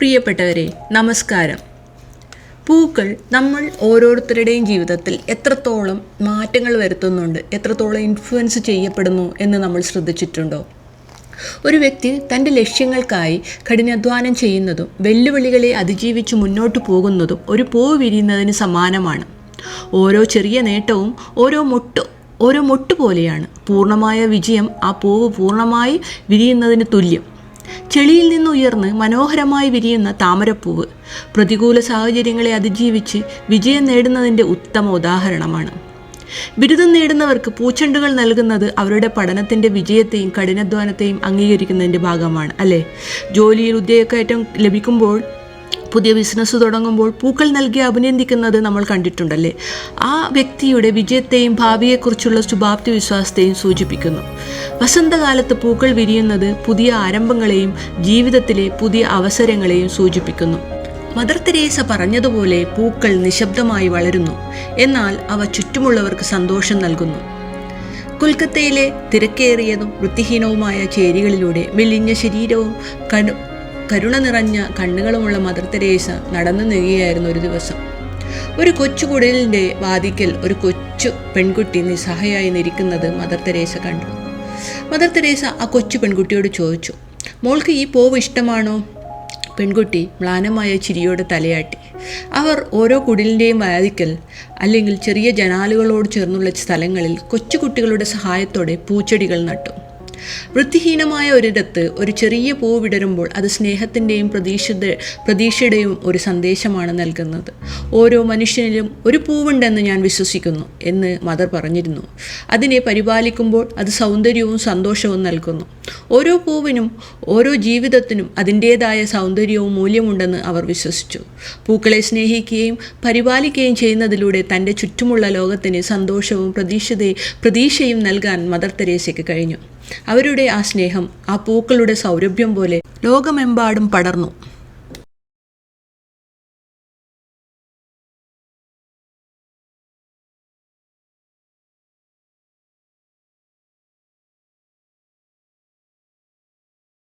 പ്രിയപ്പെട്ടവരെ നമസ്കാരം. പൂക്കൾ നമ്മൾ ഓരോരുത്തരുടെയും ജീവിതത്തിൽ എത്രത്തോളം മാറ്റങ്ങൾ വരുത്തുന്നുണ്ട് എത്രത്തോളം ഇൻഫ്ലുവൻസ് ചെയ്യപ്പെടുന്നു എന്ന് നമ്മൾ ശ്രദ്ധിച്ചിട്ടുണ്ടോ? ഒരു വ്യക്തി തന്റെ ലക്ഷ്യങ്ങൾക്കായി കഠിനാധ്വാനം ചെയ്യുന്നതും വെല്ലുവിളികളെ അതിജീവിച്ച് മുന്നോട്ട് പോകുന്നതും ഒരു പൂ വിരിയുന്നതിന് സമാനമാണ്. ഓരോ ചെറിയ നേട്ടവും ഓരോ മുട്ട് ഓരോ മൊട്ട് പോലെയാണ്. പൂർണമായ വിജയം ആ പൂവ് പൂർണമായി വിരിയുന്നതിന് തുല്യം. ചെളിയിൽ നിന്നുയർന്ന് മനോഹരമായി വിരിയുന്ന താമരപ്പൂവ് പ്രതികൂല സാഹചര്യങ്ങളെ അതിജീവിച്ച് വിജയം നേടുന്നതിന്റെ ഉത്തമ ഉദാഹരണമാണ്. ബിരുദം നേടുന്നവർക്ക് പൂച്ചെണ്ടുകൾ നൽകുന്നത് അവരുടെ പഠനത്തിന്റെ വിജയത്തെയും കഠിനാധ്വാനത്തെയും അംഗീകരിക്കുന്നതിന്റെ ഭാഗമാണ് അല്ലേ? ജോലിയിൽ ഉദ്യോഗക്കയറ്റം ലഭിക്കുമ്പോൾ പുതിയ ബിസിനസ് തുടങ്ങുമ്പോൾ പൂക്കൾ നൽകി അഭിനന്ദിക്കുന്നത് നമ്മൾ കണ്ടിട്ടുണ്ടല്ലേ? ആ വ്യക്തിയുടെ വിജയത്തെയും ഭാവിയെക്കുറിച്ചുള്ള ശുഭാപ്തി വിശ്വാസത്തെയും സൂചിപ്പിക്കുന്നു. വസന്തകാലത്ത് പൂക്കൾ വിരിയുന്നത് പുതിയ ആരംഭങ്ങളെയും ജീവിതത്തിലെ പുതിയ അവസരങ്ങളെയും സൂചിപ്പിക്കുന്നു. മദർ തെരേസ പറഞ്ഞതുപോലെ പൂക്കൾ നിശബ്ദമായി വളരുന്നു. എന്നാൽ അവ ചുറ്റുമുള്ളവർക്ക് സന്തോഷം നൽകുന്നു. കൊൽക്കത്തയിലെ തിരക്കേറിയതും വൃത്തിഹീനവുമായ ചേരികളിലൂടെ മെലിഞ്ഞ ശരീരവും കടു കരുണ നിറഞ്ഞ കണ്ണുകളുമുള്ള മദർ തെരേസ നടന്നു നീങ്ങുകയായിരുന്നു ഒരു ദിവസം. ഒരു കൊച്ചു കുടലിന്റെ വാതിക്കൽ ഒരു കൊച്ചു പെൺകുട്ടി നിസ്സഹായായി നിരിക്കുന്നത് മദർ തെരേസ കണ്ടു. മദർ തെരേസ ആ കൊച്ചു പെൺകുട്ടിയോട് ചോദിച്ചു മോൾക്ക് ഈ പോവ് ഇഷ്ടമാണോ? പെൺകുട്ടി മ്ലാനമായ ചിരിയോട് തലയാട്ടി. അവർ ഓരോ കുടിലിന്റെയും വാതിക്കൽ അല്ലെങ്കിൽ ചെറിയ ജനാലുകളോട് ചേർന്നുള്ള സ്ഥലങ്ങളിൽ കൊച്ചുകുട്ടികളുടെ സഹായത്തോടെ പൂച്ചെടികൾ നട്ടു. വൃത്തിഹീനമായ ഒരിടത്ത് ഒരു ചെറിയ പൂ വിടരുമ്പോൾ അത് സ്നേഹത്തിന്റെയും പ്രതീക്ഷിത പ്രതീക്ഷയുടെയും ഒരു സന്ദേശമാണ് നൽകുന്നത്. ഓരോ മനുഷ്യനിലും ഒരു പൂവുണ്ടെന്ന് ഞാൻ വിശ്വസിക്കുന്നു എന്ന് മദർ പറഞ്ഞിരുന്നു. അതിനെ പരിപാലിക്കുമ്പോൾ അത് സൗന്ദര്യവും സന്തോഷവും നൽകുന്നു. ഓരോ പൂവിനും ഓരോ ജീവിതത്തിനും അതിന്റേതായ സൗന്ദര്യവും മൂല്യമുണ്ടെന്ന് അവർ വിശ്വസിച്ചു. പൂക്കളെ സ്നേഹിക്കുകയും പരിപാലിക്കുകയും ചെയ്യുന്നതിലൂടെ തന്റെ ചുറ്റുമുള്ള ലോകത്തിന് സന്തോഷവും പ്രതീക്ഷതയും പ്രതീക്ഷയും നൽകാൻ മദർ തെരേസയ്ക്ക് കഴിഞ്ഞു. അവരുടെ ആ സ്നേഹം ആ പൂക്കളുടെ സൗരഭ്യം പോലെ ലോകമെമ്പാടും പടർന്നു.